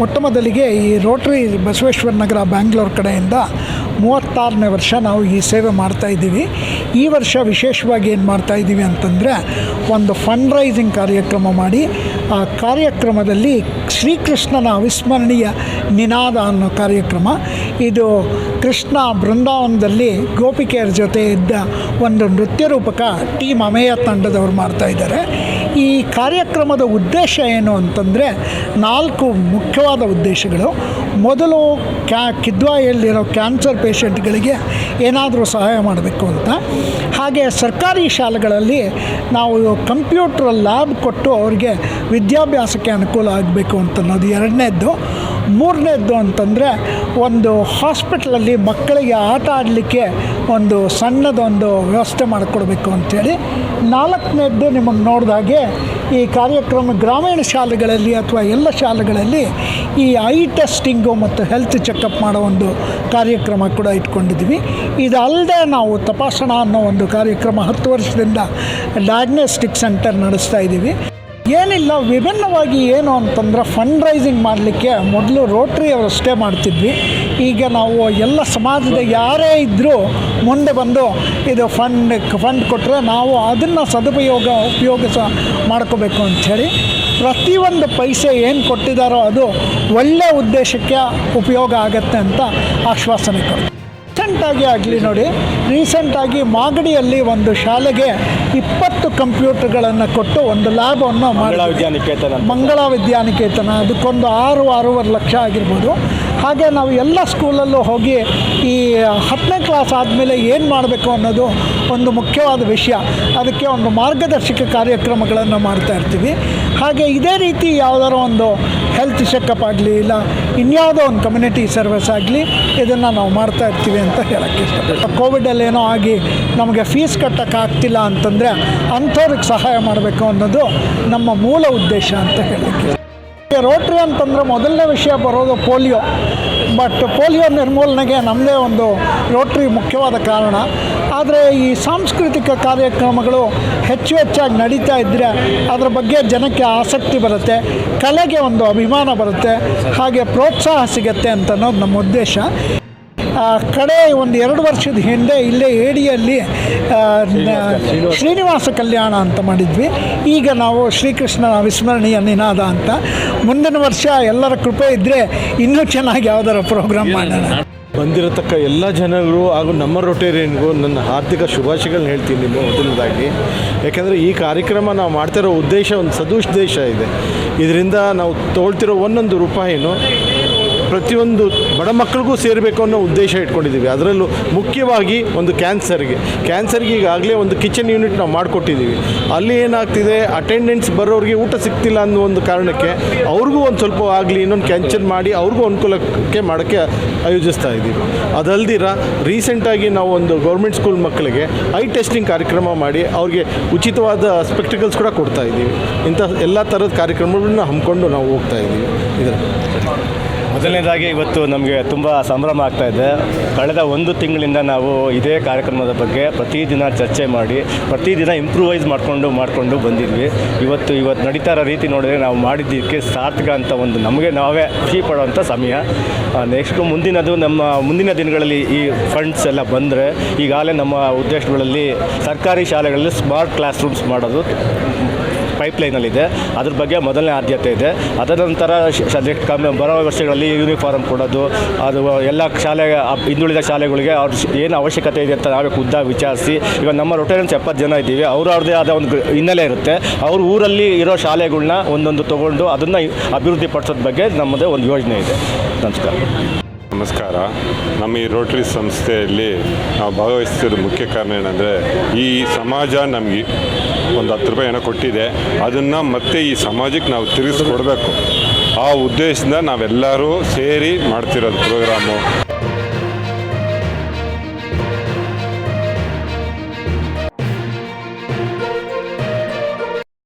ಮೊಟ್ಟ ಮೊದಲಿಗೆ ಈ ರೋಟ್ರಿ ಬಸವೇಶ್ವರ ನಗರ ಬ್ಯಾಂಗ್ಳೂರ್ ಕಡೆಯಿಂದ ಮೂವತ್ತಾರನೇ ವರ್ಷ ನಾವು ಈ ಸೇವೆ ಮಾಡ್ತಾಯಿದ್ದೀವಿ ಈ ವರ್ಷ ವಿಶೇಷವಾಗಿ ಏನು ಮಾಡ್ತಾಯಿದ್ದೀವಿ ಅಂತಂದರೆ ಒಂದು ಫಂಡ್ ರೈಸಿಂಗ್ ಕಾರ್ಯಕ್ರಮ ಮಾಡಿ, ಆ ಕಾರ್ಯಕ್ರಮದಲ್ಲಿ ಶ್ರೀಕೃಷ್ಣನ ಅವಿಸ್ಮರಣೀಯ ನಿನಾದ ಅನ್ನೋ ಕಾರ್ಯಕ್ರಮ. ಇದು ಕೃಷ್ಣ ಬೃಂದಾವನದಲ್ಲಿ ಗೋಪಿಕೆಯರ ಜೊತೆ ಇದ್ದ ಒಂದು ನೃತ್ಯ ರೂಪಕ ಟೀಮ್ ಅಮೇಯ ತಂಡದವರು ಮಾಡ್ತಾ ಇದ್ದಾರೆ. ಈ ಕಾರ್ಯಕ್ರಮದ ಉದ್ದೇಶ ಏನು ಅಂತಂದರೆ ನಾಲ್ಕು ಮುಖ್ಯವಾದ ಉದ್ದೇಶಗಳು. ಮೊದಲು ಕ್ಯಾ ಕಿದ್ವಾಯಲ್ಲಿರೋ ಕ್ಯಾನ್ಸರ್ ಪೇಷಂಟ್ಗಳಿಗೆ ಏನಾದರೂ ಸಹಾಯ ಮಾಡಬೇಕು ಅಂತ. ಹಾಗೆ ಸರ್ಕಾರಿ ಶಾಲೆಗಳಲ್ಲಿ ನಾವು ಕಂಪ್ಯೂಟ್ರ್ ಲ್ಯಾಬ್ ಕೊಟ್ಟು ಅವ್ರಿಗೆ ವಿದ್ಯಾಭ್ಯಾಸಕ್ಕೆ ಅನುಕೂಲ ಆಗಬೇಕು ಅಂತ ಅನ್ನೋದು ಎರಡನೇದ್ದು. ಮೂರನೇದ್ದು ಅಂತಂದರೆ ಒಂದು ಹಾಸ್ಪಿಟ್ಲಲ್ಲಿ ಮಕ್ಕಳಿಗೆ ಆಟ ಆಡಲಿಕ್ಕೆ ಒಂದು ಸಣ್ಣದೊಂದು ವ್ಯವಸ್ಥೆ ಮಾಡಿಕೊಡ್ಬೇಕು ಅಂಥೇಳಿ ನಾಲ್ಕನೇದ್ದು ನಿಮಗೆ ನೋಡಿದಾಗೆ ಈ ಕಾರ್ಯಕ್ರಮ ಗ್ರಾಮೀಣ ಶಾಲೆಗಳಲ್ಲಿ ಅಥವಾ ಎಲ್ಲ ಶಾಲೆಗಳಲ್ಲಿ ಈ ಐ ಟೆಸ್ಟಿಂಗು ಮತ್ತು ಹೆಲ್ತ್ ಚೆಕಪ್ ಮಾಡೋ ಒಂದು ಕಾರ್ಯಕ್ರಮ ಕೂಡ ಇಟ್ಕೊಂಡಿದ್ವಿ ಇದಲ್ಲದೆ ನಾವು ತಪಾಸಣಾ ಅನ್ನೋ ಒಂದು ಕಾರ್ಯಕ್ರಮ ಹತ್ತು ವರ್ಷದಿಂದ ಡಯಾಗ್ನೋಸ್ಟಿಕ್ ಸೆಂಟರ್ ನಡೆಸ್ತಾ ಇದ್ದೀವಿ. ಏನಿಲ್ಲ, ವಿಭಿನ್ನವಾಗಿ ಏನು ಅಂತಂದರೆ ಫಂಡ್ ರೈಸಿಂಗ್ ಮಾಡಲಿಕ್ಕೆ ಮೊದಲು ರೋಟ್ರಿ ಅವರಷ್ಟೇ ಮಾಡ್ತಿದ್ವಿ. ಈಗ ನಾವು ಎಲ್ಲ ಸಮಾಜದ ಯಾರೇ ಇದ್ದರೂ ಮುಂದೆ ಬಂದು ಇದು ಫಂಡ್ ಫಂಡ್ ಕೊಟ್ಟರೆ ನಾವು ಅದನ್ನು ಸದುಪಯೋಗ, ಉಪಯೋಗಿಸ ಮಾಡ್ಕೋಬೇಕು ಅಂಥೇಳಿ. ಪ್ರತಿಯೊಂದು ಪೈಸೆ ಏನು ಕೊಟ್ಟಿದ್ದಾರೋ ಅದು ಒಳ್ಳೆಯ ಉದ್ದೇಶಕ್ಕೆ ಉಪಯೋಗ ಆಗತ್ತೆ ಅಂತ ಆಶ್ವಾಸನೆ ಕೊಡ್ತೀವಿ ರೀಸೆಂಟಾಗಿ ಆಗಲಿ ನೋಡಿ ರೀಸೆಂಟಾಗಿ ಮಾಗಡಿಯಲ್ಲಿ ಒಂದು ಶಾಲೆಗೆ ಇಪ್ಪತ್ತು ಕಂಪ್ಯೂಟರ್ಗಳನ್ನು ಕೊಟ್ಟು ಒಂದು ಲ್ಯಾಬನ್ನು ವಿದ್ಯಾನಿಕೇತನ ಮಂಗಳ ವಿದ್ಯಾನಿಕೇತನ ಅದಕ್ಕೊಂದು ಆರು ಆರೂವರೆ ಲಕ್ಷ ಆಗಿರ್ಬೋದು. ಹಾಗೆ ನಾವು ಎಲ್ಲ ಸ್ಕೂಲಲ್ಲೂ ಹೋಗಿ ಈ ಹತ್ತನೇ ಕ್ಲಾಸ್ ಆದಮೇಲೆ ಏನು ಮಾಡಬೇಕು ಅನ್ನೋದು ಒಂದು ಮುಖ್ಯವಾದ ವಿಷಯ. ಅದಕ್ಕೆ ಒಂದು ಮಾರ್ಗದರ್ಶಕ ಕಾರ್ಯಕ್ರಮಗಳನ್ನು ಮಾಡ್ತಾ ಇರ್ತೀವಿ. ಹಾಗೆ ಇದೇ ರೀತಿ ಯಾವುದಾದ್ರು ಒಂದು ಹೆಲ್ತ್ ಚೆಕಪ್ ಆಗಲಿ ಇಲ್ಲ ಇನ್ಯಾವುದೋ ಒಂದು ಕಮ್ಯುನಿಟಿ ಸರ್ವಿಸ್ ಆಗಲಿ ಇದನ್ನು ನಾವು ಮಾಡ್ತಾ ಇರ್ತೀವಿ ಅಂತ ಹೇಳೋಕ್ಕೆ ಇಷ್ಟಪಡ್ತೀವಿ ಕೋವಿಡಲ್ಲೇನೋ ಆಗಿ ನಮಗೆ ಫೀಸ್ ಕಟ್ಟೋಕ್ಕಾಗ್ತಿಲ್ಲ ಅಂತಂದರೆ ಅಂಥವ್ರಿಗೆ ಸಹಾಯ ಮಾಡಬೇಕು ಅನ್ನೋದು ನಮ್ಮ ಮೂಲ ಉದ್ದೇಶ ಅಂತ ಹೇಳೋಕ್ಕೆ ರೋಟ್ರಿ ಅಂತಂದರೆ ಮೊದಲನೇ ವಿಷಯ ಬರೋದು ಪೋಲಿಯೋ. ಬಟ್ ಪೋಲಿಯೋ ನಿರ್ಮೂಲನೆಗೆ ನಮ್ಮದೇ ಒಂದು ರೋಟ್ರಿ ಮುಖ್ಯವಾದ ಕಾರಣ. ಆದರೆ ಈ ಸಾಂಸ್ಕೃತಿಕ ಕಾರ್ಯಕ್ರಮಗಳು ಹೆಚ್ಚು ಹೆಚ್ಚಾಗಿ ನಡೀತಾ ಇದ್ದರೆ ಅದರ ಬಗ್ಗೆ ಜನಕ್ಕೆ ಆಸಕ್ತಿ ಬರುತ್ತೆ, ಕಲೆಗೆ ಒಂದು ಅಭಿಮಾನ ಬರುತ್ತೆ, ಹಾಗೆ ಪ್ರೋತ್ಸಾಹ ಸಿಗುತ್ತೆ ಅಂತ ಅನ್ನೋದು ನಮ್ಮ ಉದ್ದೇಶ. ಕಡೆ ಒಂದು ಎರಡು ವರ್ಷದ ಹಿಂದೆ ಇಲ್ಲೇ ಏಡಿಯಲ್ಲಿ ಶ್ರೀನಿವಾಸ ಕಲ್ಯಾಣ ಅಂತ ಮಾಡಿದ್ವಿ. ಈಗ ನಾವು ಶ್ರೀಕೃಷ್ಣನ ವಿಸ್ಮರಣೀಯ ನಿನಾದ ಅಂತ. ಮುಂದಿನ ವರ್ಷ ಎಲ್ಲರ ಕೃಪೆ ಇದ್ದರೆ ಇನ್ನೂ ಚೆನ್ನಾಗಿ ಯಾವ್ದಾರ ಪ್ರೋಗ್ರಾಮ್ ಮಾಡೋಣ. ಬಂದಿರತಕ್ಕ ಎಲ್ಲ ಜನರು ಹಾಗೂ ನಮ್ಮ ರೊಟೇರಿಯನ್ಗೂ ನನ್ನ ಹಾರ್ದಿಕ ಶುಭಾಶಯಗಳನ್ನ ಹೇಳ್ತೀನಿ ನಿಮ್ಮ ಮೊದಲನೇದಾಗಿ. ಯಾಕೆಂದರೆ ಈ ಕಾರ್ಯಕ್ರಮ ನಾವು ಮಾಡ್ತಿರೋ ಉದ್ದೇಶ ಒಂದು ಸದುದ್ದೇಶ ಇದೆ. ಇದರಿಂದ ನಾವು ತೊಗೊಳ್ತಿರೋ ಒಂದೊಂದು ರೂಪಾಯಿನೂ ಪ್ರತಿಯೊಂದು ಬಡ ಮಕ್ಕಳಿಗೂ ಸೇರಬೇಕು ಅನ್ನೋ ಉದ್ದೇಶ ಇಟ್ಕೊಂಡಿದ್ದೀವಿ. ಅದರಲ್ಲೂ ಮುಖ್ಯವಾಗಿ ಒಂದು ಕ್ಯಾನ್ಸರ್ಗೆ. ಕ್ಯಾನ್ಸರ್ಗೆ ಈಗಾಗಲೇ ಒಂದು ಕಿಚನ್ ಯೂನಿಟ್ ನಾವು ಮಾಡಿಕೊಟ್ಟಿದ್ದೀವಿ. ಅಲ್ಲಿ ಏನಾಗ್ತಿದೆ? ಅಟೆಂಡೆನ್ಸ್ ಬರೋರಿಗೆ ಊಟ ಸಿಗ್ತಿಲ್ಲ ಅನ್ನೋ ಒಂದು ಕಾರಣಕ್ಕೆ ಅವ್ರಿಗೂ ಒಂದು ಸ್ವಲ್ಪ ಆಗಲಿ, ಇನ್ನೊಂದು ಕ್ಯಾನ್ಸರ್ ಮಾಡಿ ಅವ್ರಿಗೂ ಅನುಕೂಲಕ್ಕೆ ಮಾಡೋಕ್ಕೆ ಆಯೋಜಿಸ್ತಾ ಇದ್ದೀವಿ. ಅದಲ್ದಿರ, ರೀಸೆಂಟಾಗಿ ನಾವು ಒಂದು ಗೌರ್ಮೆಂಟ್ ಸ್ಕೂಲ್ ಮಕ್ಕಳಿಗೆ ಐ ಟೆಸ್ಟಿಂಗ್ ಕಾರ್ಯಕ್ರಮ ಮಾಡಿ ಅವ್ರಿಗೆ ಉಚಿತವಾದ ಸ್ಪೆಕ್ಟಿಕಲ್ಸ್ ಕೂಡ ಕೊಡ್ತಾ ಇದ್ದೀವಿ. ಇಂಥ ಎಲ್ಲ ಥರದ ಕಾರ್ಯಕ್ರಮಗಳನ್ನ ಹಮ್ಮಿಕೊಂಡು ನಾವು ಹೋಗ್ತಾ ಇದ್ದೀವಿ. ಇದರ ಮೊದಲನೇದಾಗಿ ಇವತ್ತು ನಮಗೆ ತುಂಬ ಸಂಭ್ರಮ ಆಗ್ತಾ ಇದೆ. ಕಳೆದ ಒಂದು ತಿಂಗಳಿಂದ ನಾವು ಇದೇ ಕಾರ್ಯಕ್ರಮದ ಬಗ್ಗೆ ಪ್ರತಿದಿನ ಚರ್ಚೆ ಮಾಡಿ, ಪ್ರತಿದಿನ ಇಂಪ್ರೂವೈಸ್ ಮಾಡಿಕೊಂಡು ಮಾಡಿಕೊಂಡು ಬಂದಿದ್ವಿ. ಇವತ್ತು ಇವತ್ತು ನಡೀತಾ ಇರೋ ರೀತಿ ನೋಡಿದ್ರೆ ನಾವು ಮಾಡಿದ್ದಕ್ಕೆ ಸಾರ್ಥಕ ಅಂತ ಒಂದು ನಮಗೆ ನಾವೇ ಖುಷಿ ಪಡೋವಂಥ ಸಮಯ. ನೆಕ್ಸ್ಟು ಮುಂದಿನದು ನಮ್ಮ ಮುಂದಿನ ದಿನಗಳಲ್ಲಿ ಈ ಫಂಡ್ಸ್ ಎಲ್ಲ ಬಂದರೆ ಈಗಾಗಲೇ ನಮ್ಮ ಉದ್ದೇಶಗಳಲ್ಲಿ ಸರ್ಕಾರಿ ಶಾಲೆಗಳಲ್ಲಿ ಸ್ಮಾರ್ಟ್ ಕ್ಲಾಸ್ ರೂಮ್ಸ್ ಮಾಡೋದು ಪೈಪ್ಲೈನಲ್ಲಿದೆ ಅದ್ರ ಬಗ್ಗೆ ಮೊದಲನೇ ಆದ್ಯತೆ ಇದೆ. ಅದರ ನಂತರ ಕಮ್ಮಿ ಬರೋ ವರ್ಷಗಳಲ್ಲಿ ಯೂನಿಫಾರ್ಮ್ ಕೊಡೋದು, ಅದು ಎಲ್ಲ ಶಾಲೆ, ಹಿಂದುಳಿದ ಶಾಲೆಗಳಿಗೆ ಅವ್ರ ಏನು ಅವಶ್ಯಕತೆ ಇದೆ ಅಂತ ನಾವೇ ಖುದ್ದಾಗಿ ವಿಚಾರಿಸಿ ಈಗ ನಮ್ಮ ರೊಟೇರಿಯನ್ಸ್ ಎಪ್ಪತ್ತು ಜನ ಇದ್ದೀವಿ. ಅವ್ರ ಅವ್ರದ್ದೇ ಆದ ಒಂದು ಹಿನ್ನೆಲೆ ಇರುತ್ತೆ. ಅವ್ರ ಊರಲ್ಲಿ ಇರೋ ಶಾಲೆಗಳನ್ನ ಒಂದೊಂದು ತೊಗೊಂಡು ಅದನ್ನು ಅಭಿವೃದ್ಧಿ ಪಡಿಸೋದ್ರ ಬಗ್ಗೆ ನಮ್ಮದೇ ಒಂದು ಯೋಜನೆ ಇದೆ. ನಮಸ್ಕಾರ. ನಮಸ್ಕಾರ. ನಮ್ಮ ಈ ರೋಟರಿ ಸಂಸ್ಥೆಯಲ್ಲಿ ನಾವು ಭಾಗವಹಿಸ್ತಿರೋ ಮುಖ್ಯ ಕಾರಣ ಏನಂದರೆ, ಈ ಸಮಾಜ ನಮಗೆ ಒಂದು ಹತ್ತು ರೂಪಾಯಿ ಏನೋ ಕೊಟ್ಟಿದೆ, ಅದನ್ನು ಮತ್ತೆ ಈ ಸಮಾಜಕ್ಕೆ ನಾವು ತಿರುಗಿಸ್ಕೊಡ್ಬೇಕು. ಆ ಉದ್ದೇಶದಿಂದ ನಾವೆಲ್ಲರೂ ಸೇರಿ ಮಾಡ್ತಿರೋದು ಪ್ರೋಗ್ರಾಮು